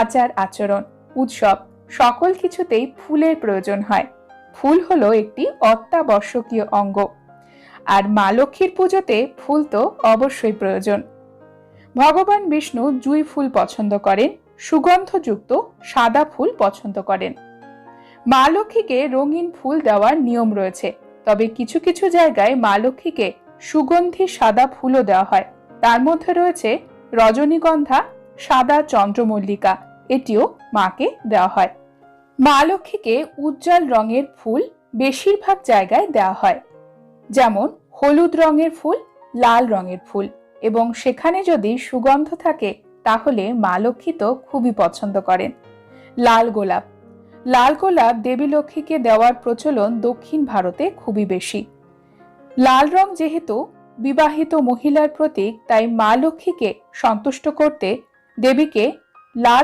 আচার, আচরণ, উৎসব সকল কিছুতেই ফুলের প্রয়োজন হয়। ফুল হলো একটি অত্যাবশ্যকীয় অঙ্গ। আর মা লক্ষ্মীর পুজোতে ফুল তো অবশ্যই প্রয়োজন। ভগবান বিষ্ণু জুই ফুল পছন্দ করেন, সুগন্ধযুক্ত সাদা ফুল পছন্দ করেন। মা লক্ষ্মীকে রঙিন ফুল দেওয়ার নিয়ম রয়েছে, তবে কিছু কিছু জায়গায় মা লক্ষ্মীকে সুগন্ধি সাদা ফুলও দেওয়া হয়। তার মধ্যে রয়েছে রজনীগন্ধা সাদা চন্দ্রমল্লিকা, এটিও মাকে দেওয়া হয়। মা লক্ষ্মীকে উজ্জ্বল রঙের ফুল বেশিরভাগ জায়গায় দেওয়া হয়। যেমন হলুদ রঙের ফুল, লাল রঙের ফুল এবং সেখানে যদি সুগন্ধ থাকে, তাহলে মা লক্ষ্মী তো খুবই পছন্দ করেন। লাল গোলাপ। লাল গোলাপ দেবী লক্ষ্মীকে দেওয়ার প্রচলন দক্ষিণ ভারতে খুবই বেশি। লাল রং যেহেতু বিবাহিত মহিলার প্রতীক, তাই মা লক্ষ্মীকে সন্তুষ্ট করতে দেবীকে লাল